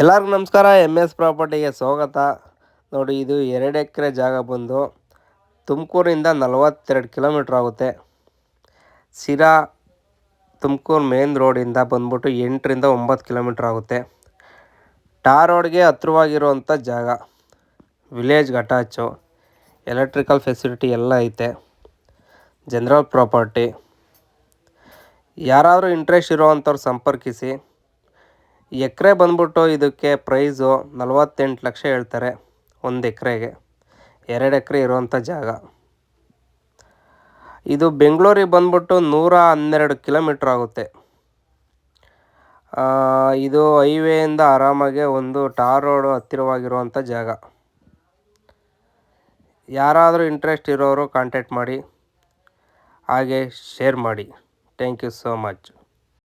ಎಲ್ಲರಿಗೂ ನಮಸ್ಕಾರ. M S ಪ್ರಾಪರ್ಟಿಗೆ ಸ್ವಾಗತ. ನೋಡಿ, ಇದು ಎರಡು ಎಕರೆ ಜಾಗ ಬಂದು ತುಮಕೂರಿಂದ ನಲವತ್ತೆರಡು ಕಿಲೋಮೀಟ್ರ್ ಆಗುತ್ತೆ. ಸಿರಾ ತುಮಕೂರು ಮೇನ್ ರೋಡಿಂದ ಬಂದ್ಬಿಟ್ಟು ಎಂಟರಿಂದ ಒಂಬತ್ತು ಕಿಲೋಮೀಟ್ರ್ ಆಗುತ್ತೆ. ಟಾರ್ ರೋಡ್ಗೆ ಹತ್ರವಾಗಿರುವಂಥ ಜಾಗ, ವಿಲೇಜ್ ಅಟ್ಯಾಚು ಎಲೆಕ್ಟ್ರಿಕಲ್ ಫೆಸಿಲಿಟಿ ಎಲ್ಲ ಐತೆ, ಜನರಲ್ ಪ್ರಾಪರ್ಟಿ. ಯಾರಾದರೂ ಇಂಟ್ರೆಸ್ಟ್ ಇರೋವಂಥವ್ರು ಸಂಪರ್ಕಿಸಿ. ಎಕರೆ ಬಂದ್ಬಿಟ್ಟು ಇದಕ್ಕೆ ಪ್ರೈಸು ನಲವತ್ತೆಂಟು ಲಕ್ಷ ಹೇಳ್ತಾರೆ ಒಂದು ಎಕರೆಗೆ. ಎರಡು ಎಕರೆ ಇರುವಂಥ ಜಾಗ. ಇದು ಬೆಂಗಳೂರಿಗೆ ಬಂದ್ಬಿಟ್ಟು ನೂರ ಹನ್ನೆರಡು ಕಿಲೋಮೀಟ್ರ್ ಆಗುತ್ತೆ. ಇದು ಹೈವೇಯಿಂದ ಆರಾಮಾಗೆ ಒಂದು ಟಾರ್ ರೋಡು ಹತ್ತಿರವಾಗಿರುವಂಥ ಜಾಗ. ಯಾರಾದರೂ ಇಂಟ್ರೆಸ್ಟ್ ಇರೋರು ಕಾಂಟ್ಯಾಕ್ಟ್ ಮಾಡಿ, ಹಾಗೆ ಶೇರ್ ಮಾಡಿ. Thank you so much.